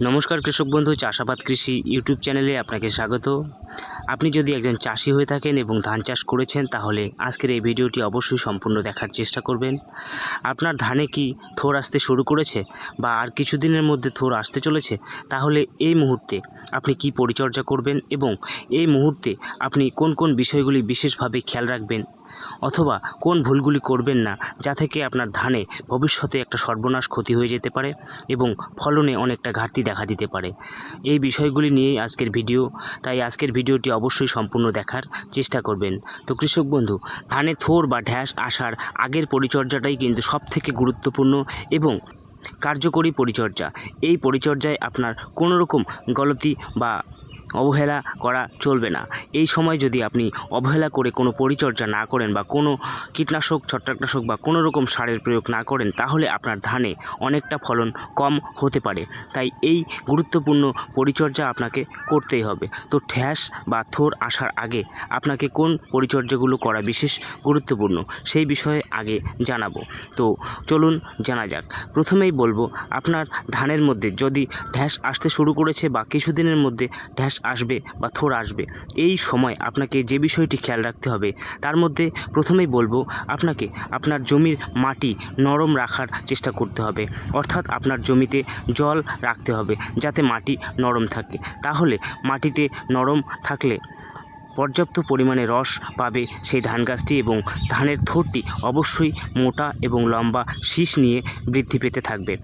নমস্কার কৃষক বন্ধু, চাষাবাদ কৃষি ইউটিউব চ্যানেলে আপনাকে স্বাগত। আপনি যদি একজন চাষি হয়ে থাকেন এবং ধান চাষ করেছেন, তাহলে আজকের এই ভিডিওটি অবশ্যই সম্পূর্ণ দেখার চেষ্টা করবেন। আপনার ধানে কি থোর আসতে শুরু করেছে বা আর কিছুদিনের মধ্যে থোর আসতে চলেছে? তাহলে এই মুহূর্তে আপনি কি পরিচর্যা করবেন এবং এই মুহূর্তে আপনি কোন কোন বিষয়গুলি বিশেষভাবে খেয়াল রাখবেন অথবা কোন ভুলগুলি করবেন না, যা থেকে আপনার ধানে ভবিষ্যতে একটা সর্বনাশ ক্ষতি হয়ে যেতে পারে এবং ফলনে অনেকটা ঘাটতি দেখা দিতে পারে। এই বিষয়গুলি নিয়েই আজকের ভিডিও, তাই আজকের ভিডিওটি অবশ্যই সম্পূর্ণ দেখার চেষ্টা করবেন। তো কৃষক বন্ধু, ধানে থোর বা ঢ্যাস আসার আগের পরিচর্যাটাই কিন্তু সবথেকে গুরুত্বপূর্ণ এবং কার্যকরী পরিচর্যা। এই পরিচর্যায় আপনার কোনো রকম গলতি বা অবহেলা করা চলবে না। এই সময় যদি আপনি অবহেলা করে কোনো পরিচর্যা না করেন বা কোনো কীটনাশক, ছত্রাকনাশক বা কোনো রকম সারের প্রয়োগ না করেন, তাহলে আপনার ধানে অনেকটা ফলন কম হতে পারে। তাই এই গুরুত্বপূর্ণ পরিচর্যা আপনাকে করতেই হবে। তো ঠ্যাস বা থোর আসার আগে আপনাকে কোন পরিচর্যাগুলো করা বিশেষ গুরুত্বপূর্ণ, সেই বিষয়ে আগে জানাব। তো চলুন জানা যাক। প্রথমেই বলব, আপনার ধানের মধ্যে যদি ঢ্যাস আসতে শুরু করেছে বা কিছুদিনের মধ্যে ঢ্যাস আসবে বা থোর আসবে, এই সময় আপনাকে যে বিষয়টি খেয়াল রাখতে হবে, তার মধ্যে প্রথমেই বলব আপনাকে আপনার জমির মাটি নরম রাখার চেষ্টা করতে হবে, অর্থাৎ আপনার জমিতে জল রাখতে হবে যাতে মাটি নরম থাকে, তাহলে মাটিতে নরম থাকলে পর্যাপ্ত পরিমাণে রস পাবে। সেই ধান গাছটি এবং ধানের থোরটি অবশ্যই মোটা এবং লম্বা শীষ নিয়ে বৃদ্ধি পেতে থাকবে।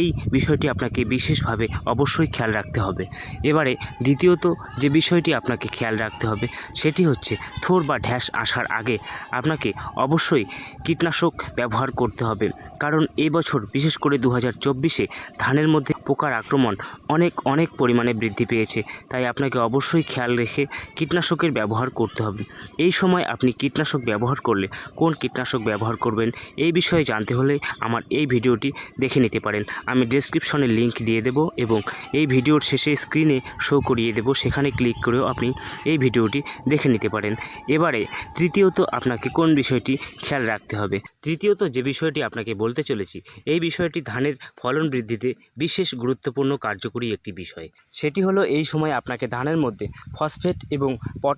এই বিষয়টি আপনাকে বিশেষভাবে অবশ্যই খেয়াল রাখতে হবে। এবারে দ্বিতীয়ত যে বিষয়টি আপনাকে খেয়াল রাখতে হবে, সেটি হচ্ছে থোর বা ঢ্যাস আসার আগে আপনাকে অবশ্যই কীটনাশক ব্যবহার করতে হবে। কারণ এই বছর, বিশেষ করে দু হাজার চব্বিশে ধানের মধ্যে পোকার আক্রমণ অনেক অনেক পরিমাণে বৃদ্ধি পেয়েছে। তাই আপনাকে অবশ্যই খেয়াল রেখে কীটনাশকের ব্যবহার করতে হবে। এই সময় আপনি কীটনাশক ব্যবহার করলে কোন কীটনাশক ব্যবহার করবেন, এই বিষয়ে জানতে হলে আমার এই ভিডিওটি দেখে নিতে পারেন। আমি ডেসক্রিপশনে লিংক দিয়ে দেব এবং এই ভিডিওর শেষে স্ক্রিনে শো করিয়ে দেব। সেখানে ক্লিক করেও আপনি এই ভিডিওটি দেখে নিতে পারেন। এবারে তৃতীয়ত আপনাকে কোন বিষয়টি খেয়াল রাখতে হবে? তৃতীয়ত যে বিষয়টি আপনাকে বলতে চলেছি, এই বিষয়টি ধানের ফলন বৃদ্ধিতে বিশেষ গুরুত্বপূর্ণ কার্যকরী একটি বিষয়। সেটি হলো এই সময় আপনাকে ধানের মধ্যে ফসফেট এবং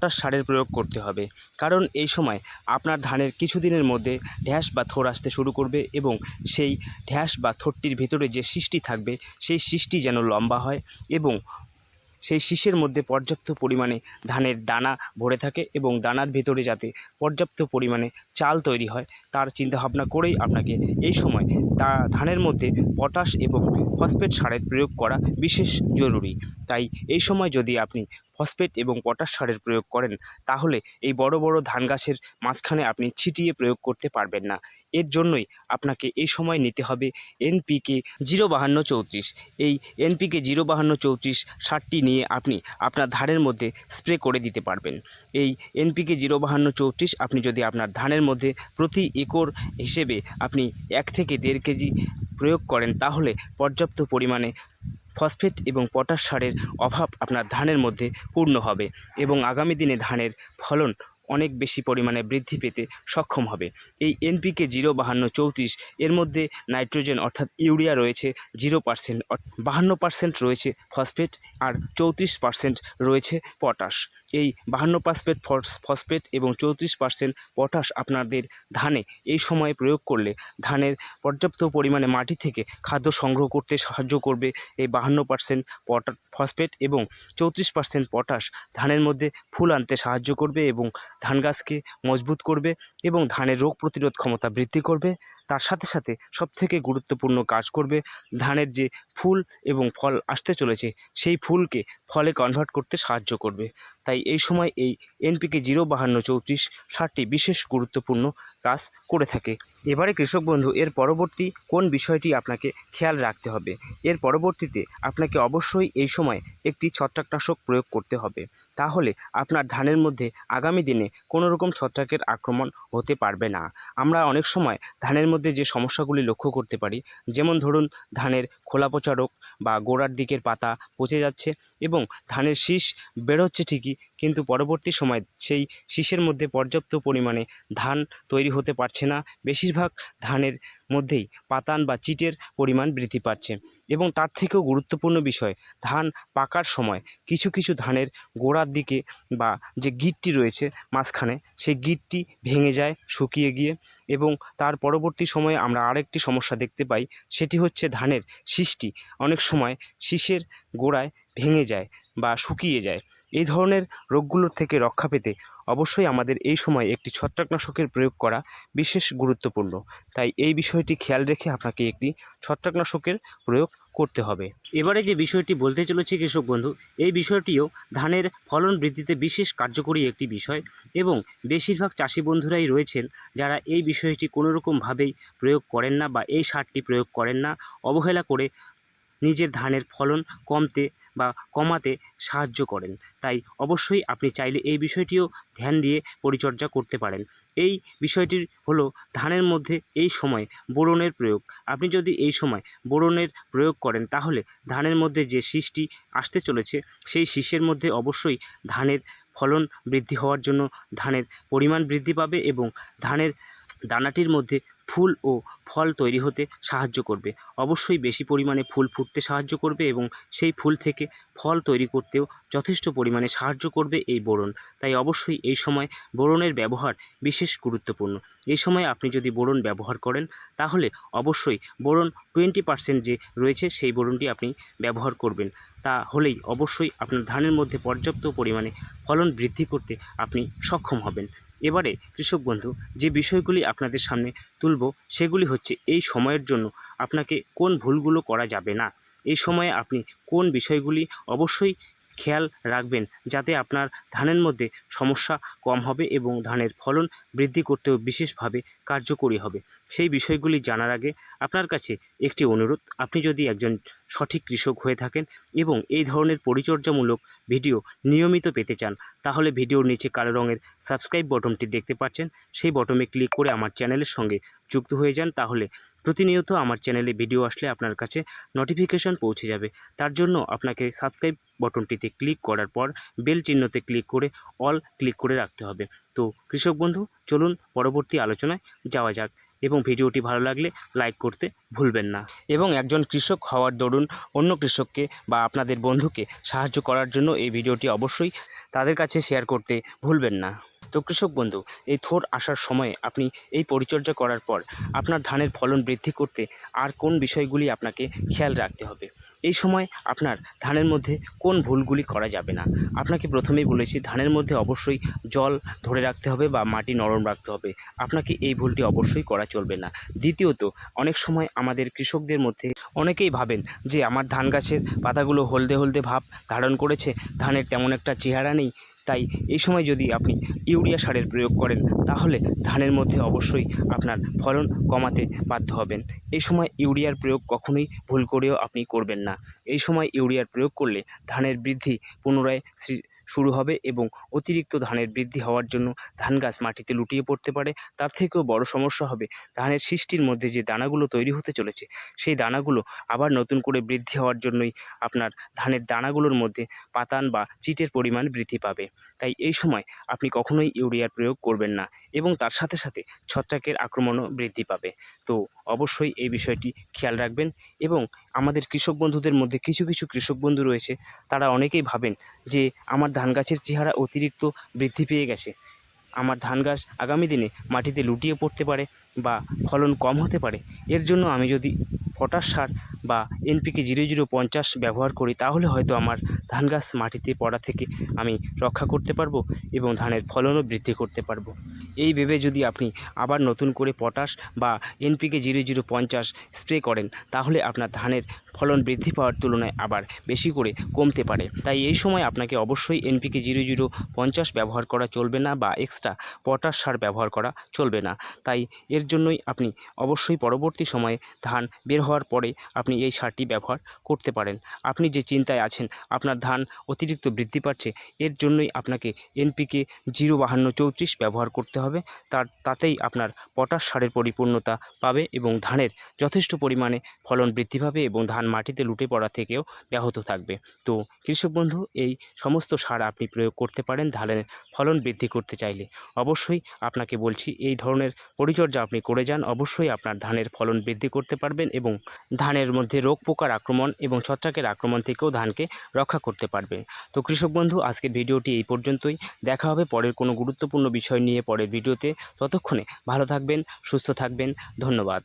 পটাশ সারের প্রয়োগ করতে হবে? কারণ এই সময় আপনার ধানের কিছুদিনের মধ্যে ঢ্যাস বা থোর আসতে শুরু করবে এবং সেই ঢ্যাস বা থোরটির ভিতরে যে সৃষ্টি থাকবে, সেই সৃষ্টি যেন লম্বা হয় এবং সেই শীষের মধ্যে পর্যাপ্ত পরিমাণে ধানের দানা ভরে থাকে এবং দানার ভেতরে যাতে পর্যাপ্ত পরিমাণে চাল তৈরি হয়, তার চিন্তাভাবনা করেই আপনাকে এই সময় তা ধানের মধ্যে পটাশ এবং ফসফেট সারের প্রয়োগ করা বিশেষ জরুরি। তাই এই সময় যদি আপনি ফসফেট এবং পটাশ সারের প্রয়োগ করেন, তাহলে এই বড় বড় ধান গাছের মাঝখানে আপনি ছিটিয়ে প্রয়োগ করতে পারবেন না। এর জন্যই আপনাকে এই সময় নিতে হবে এনপিকে জিরো বাহান্ন চৌত্রিশ। এই এনপিকে জিরো বাহান্ন চৌত্রিশ সারটি নিয়ে আপনি আপনার ধানের মধ্যে স্প্রে করে দিতে পারবেন। এই এনপিকে জিরো বাহান্ন চৌত্রিশ আপনি যদি আপনার ধানের মধ্যে প্রতি একর হিসেবে আপনি এক থেকে দেড় কেজি প্রয়োগ করেন, তাহলে পর্যাপ্ত পরিমাণে ফসফেট এবং পটাশ সারের অভাব আপনার ধানের মধ্যে পূর্ণ হবে এবং আগামী দিনে ধানের ফলন অনেক বেশি পরিমাণে বৃদ্ধি পেতে সক্ষম হবে। এই এনপিকে জিরো বাহান্ন চৌত্রিশ এর মধ্যে নাইট্রোজেন অর্থাৎ ইউরিয়া রয়েছে জিরো পার্সেন্ট, বাহান্ন পার্সেন্ট রয়েছে ফসফেট আর চৌত্রিশ পার্সেন্ট রয়েছে পটাশ। এই বাহান্ন পার্সেন্ট ফসফেট এবং চৌত্রিশ পার্সেন্ট পটাশ আপনাদের ধানে। এই সময়ে প্রয়োগ করলে ধানের পর্যাপ্ত পরিমাণে মাটি থেকে খাদ্য সংগ্রহ করতে সাহায্য করবে এই বাহান্ন পার্সেন্ট পটা, ফসফেট এবং চৌত্রিশ পার্সেন্ট পটাশ ধানের মধ্যে ফুল আনতে সাহায্য করবে এবং ধান গাছকে মজবুত করবে এবং ধানের রোগ প্রতিরোধ ক্ষমতা বৃদ্ধি করবে। তার সাথে সাথে সবথেকে গুরুত্বপূর্ণ কাজ করবে ধানের যে ফুল এবং ফল আসতে চলেছে, সেই ফুলকে ফলে কনভার্ট করতে সাহায্য করবে। তাই এই সময় এই এনপিকে জিরো বাহান্ন চৌত্রিশ সারটি বিশেষ গুরুত্বপূর্ণ কাজ করে থাকে। এবারে কৃষক বন্ধু, এর পরবর্তী কোন বিষয়টি আপনাকে খেয়াল রাখতে হবে? এর পরবর্তীতে আপনাকে অবশ্যই এই সময় একটি ছত্রাকনাশক প্রয়োগ করতে হবে। তাহলে আপনার ধানের মধ্যে আগামী দিনে কোনো রকম ছত্রাকের আক্রমণ হতে পারবে না। আমরা অনেক সময় ধানের মধ্যে যে সমস্যাগুলি লক্ষ্য করতে পারি, যেমন ধরুন ধানের খোলা পচা রোগ বা গোড়ার দিকের পাতা পচে যাচ্ছে এবং ধানের শীষ বেরোচ্ছে ঠিকই, কিন্তু পরবর্তী সময় সেই শীষের মধ্যে পর্যাপ্ত পরিমাণে ধান তৈরি হতে পারছে না। বেশিরভাগ ধানের মধ্যেই পাতান বা চিটের পরিমাণ বৃদ্ধি পাচ্ছে এবং তার থেকেও গুরুত্বপূর্ণ বিষয়, ধান পাকার সময় কিছু কিছু ধানের গোড়ার দিকে বা যে গিটটি রয়েছে মাঝখানে, সেই গিটটি ভেঙে যায় শুকিয়ে গিয়ে এবং তার পরবর্তী সময়ে আমরা আরেকটি সমস্যা দেখতে পাই, সেটি হচ্ছে ধানের শীষটি অনেক সময় শীষের গোড়ায় ভেঙে যায় বা শুকিয়ে যায়। এই ধরনের রোগগুলোর থেকে রক্ষা পেতে অবশ্যই আমাদের এই সময় একটি ছত্রাকনাশকের প্রয়োগ করা বিশেষ গুরুত্বপূর্ণ। তাই এই বিষয়টি খেয়াল রেখে আপনাকে একটি ছত্রাকনাশকের প্রয়োগ করতে হবে। এবারে যে বিষয়টি বলতে চলেছি কৃষক বন্ধু, এই বিষয়টিও ধানের ফলন বৃদ্ধিতে বিশেষ কার্যকরী একটি বিষয় এবং বেশিরভাগ চাষি বন্ধুরাই রয়েছেন যারা এই বিষয়টি কোনোরকমভাবেই প্রয়োগ করেন না বা এই সারটি প্রয়োগ করেন না। অবহেলা করে নিজের ধানের ফলন কমতে বা কমাতে সাহায্য করেন। তাই অবশ্যই আপনি চাইলে এই বিষয়টিও ধ্যান দিয়ে পরিচর্যা করতে পারেন। এই বিষয়টি হলো ধানের মধ্যে এই সময় বোরনের প্রয়োগ। আপনি যদি এই সময় বোরনের প্রয়োগ করেন, তাহলে ধানের মধ্যে যে শীষটি আসতে চলেছে, সেই শীষের মধ্যে অবশ্যই ধানের ফলন বৃদ্ধি হওয়ার জন্য ধানের পরিমাণ বৃদ্ধি পাবে এবং ধানের দানাটির মধ্যে ফুল ও ফল তৈরি হতে সাহায্য করবে। অবশ্যই বেশি পরিমাণে ফুল ফুটতে সাহায্য করবে এবং সেই ফুল থেকে ফল তৈরি করতেও যথেষ্ট পরিমাণে সাহায্য করবে এই বোরন। তাই অবশ্যই এই সময় বোরনের ব্যবহার বিশেষ গুরুত্বপূর্ণ। এই সময় আপনি যদি বোরন ব্যবহার করেন, তাহলে অবশ্যই বোরন টোয়েন্টি পার্সেন্ট যে রয়েছে সেই বোরনটি আপনি ব্যবহার করবেন। তা হলেই অবশ্যই আপনার ধানের মধ্যে পর্যাপ্ত পরিমাণে ফলন বৃদ্ধি করতে আপনি সক্ষম হবেন। এবারে, কৃষক বন্ধু, যে বিষয়গুলি আপনাদের সামনে তুলব, সেগুলি হচ্ছে এই সময়ের জন্য আপনাকে কোন ভুলগুলো করা যাবে না। এই সময়ে আপনি কোন বিষয়গুলি অবশ্যই খেয়াল রাখবেন যাতে আপনার ধানের মধ্যে সমস্যা কম হবে এবং ধানের ফলন বৃদ্ধি করতেও বিশেষভাবে কার্যকরী হবে। সেই বিষয়গুলি জানার আগে আপনার কাছে একটি অনুরোধ, আপনি যদি একজন সঠিক কৃষক হয়ে থাকেন এবং এই ধরনের পরিচর্যামূলক ভিডিও নিয়মিত পেতে চান, তাহলে ভিডিওর নিচে কালো রঙের সাবস্ক্রাইব বটনটি দেখতে পাচ্ছেন। সেই বটমে ক্লিক করে আমার চ্যানেলের সঙ্গে যুক্ত হয়ে যান, তাহলে প্রতিনিয়ত আমার চ্যানেলে ভিডিও আসলে আপনার কাছে নোটিফিকেশন পৌঁছে যাবে। তার জন্য আপনাকে সাবস্ক্রাইব বটনটিতে ক্লিক করার পর বেল চিহ্নতে ক্লিক করে অল ক্লিক করে রাখতে হবে। তো কৃষক বন্ধু, চলুন পরবর্তী আলোচনায় যাওয়া যাক এবং ভিডিওটি ভালো লাগলে লাইক করতে ভুলবেন না। এবং একজন কৃষক হওয়ার দরুন অন্য কৃষককে বা আপনাদের বন্ধুকে সাহায্য করার জন্য এই ভিডিওটি অবশ্যই তাদের কাছে শেয়ার করতে ভুলবেন না। তো কৃষক বন্ধু, এই থোর আসার সময়ে আপনি এই পরিচর্যা করার পর আপনার ধানের ফলন বৃদ্ধি করতে আর কোন বিষয়গুলি আপনাকে খেয়াল রাখতে হবে? এই সময় আপনার ধানের মধ্যে কোন ভুলগুলি করা যাবে না। আপনাকে প্রথমেই বলেছি, ধানের মধ্যে অবশ্যই জল ধরে রাখতে হবে বা মাটি নরম রাখতে হবে। আপনাকে এই ভুলটি অবশ্যই করা চলবে না। দ্বিতীয়ত, অনেক সময় আমাদের কৃষকদের মধ্যে অনেকেই ভাবেন যে, আমার ধান গাছের পাতাগুলো হলদে হলদে ভাব ধারণ করেছে, ধানের তেমন একটা চেহারা নেই। তাই এই সময় যদি আপনি ইউরিয়া সারের প্রয়োগ করেন, তাহলে ধানের মধ্যে অবশ্যই আপনার ফলন কমাতে বাধ্য হবেন। এই সময় ইউরিয়ার প্রয়োগ কখনোই ভুল করেও আপনি করবেন না। এই সময় ইউরিয়ার প্রয়োগ করলে ধানের বৃদ্ধি পুনরায় শুরু হবে এবং অতিরিক্ত ধানের বৃদ্ধি হওয়ার জন্য ধান গাছ মাটিতে লুটিয়ে পড়তে পারে। তার থেকেও বড় সমস্যা হবে ধানের সৃষ্টির মধ্যে যে দানাগুলো তৈরি হতে চলেছে, সেই দানাগুলো আবার নতুন করে বৃদ্ধি হওয়ার জন্যই আপনার ধানের দানাগুলোর মধ্যে পাতান বা চিটের পরিমাণ বৃদ্ধি পাবে। তাই এই সময় আপনি কখনোই ইউরিয়ার প্রয়োগ করবেন না এবং তার সাথে সাথে ছত্রাকের আক্রমণও বৃদ্ধি পাবে। তো অবশ্যই এই বিষয়টি খেয়াল রাখবেন এবং আমাদের কৃষক বন্ধুদের মধ্যে কিছু কিছু কৃষক বন্ধু রয়েছে, তারা অনেকেই ভাবেন যে আমার ধান গাছের চেহারা অতিরিক্ত বৃদ্ধি পেয়ে গেছে। আমার ধান গাছ আগামী দিনে মাটিতে লুটিয়ে পড়তে পারে বা ফলন কম হতে পারে। এর জন্য আমি যদি পটাশ সার বা এনপিকে জিরো জিরো পঞ্চাশ ব্যবহার করি, তাহলে হয়তো আমার ধান গাছ মাটিতে পড়া থেকে আমি রক্ষা করতে পারব এবং ধানের ফলনও বৃদ্ধি করতে পারব। এই ভেবে যদি আপনি আবার নতুন করে পটাশ বা এনপিকে জিরো জিরো পঞ্চাশ স্প্রে করেন, তাহলে আপনার ধানের ফলন বৃদ্ধি পাওয়ার তুলনায় আবার বেশি করে কমতে পারে। তাই এই সময় আপনাকে অবশ্যই এনপিকে জিরো জিরো পঞ্চাশ ব্যবহার করা চলবে না বা এক্সট্রা পটাশ সার ব্যবহার করা চলবে না। তাই এর জন্যই আপনি অবশ্যই পরবর্তী সময়ে ধান বের হওয়ার পরে আপনি এই সারটি ব্যবহার করতে পারেন। আপনি যে চিন্তায় আছেন, আপনার ধান অতিরিক্ত বৃদ্ধি পাচ্ছে, এর জন্যই আপনাকে এনপিকে জিরো বাহান্ন চৌত্রিশ ব্যবহার করতে হবে, তার, তাতেই আপনার পটাশ সারের পরিপূর্ণতা পাবে এবং ধানের যথেষ্ট পরিমাণে ফলন বৃদ্ধি পাবে এবং ধান মাটিতে লুটে পড়া থেকেও ব্যাহত থাকবে। তো কৃষক বন্ধু, এই সমস্ত সার আপনি প্রয়োগ করতে পারেন, ধানের ফলন বৃদ্ধি করতে চাইলে। অবশ্যই আপনাকে বলছি, এই ধরনের পরিচর্যা আপনি করে যান, অবশ্যই আপনার ধানের ফলন বৃদ্ধি করতে পারবেন এবং ধানের মধ্যে রোগ পোকার আক্রমণ এবং ছত্রাকের আক্রমণ থেকেও ধানকে রক্ষা করতে পারবে তো কৃষক বন্ধু, আজকের ভিডিওটি এই পর্যন্তই। দেখা হবে পরের কোনো গুরুত্বপূর্ণ বিষয় নিয়ে পরের ভিডিওতে ততক্ষণে ভালো থাকবেন সুস্থ থাকবেন ধন্যবাদ।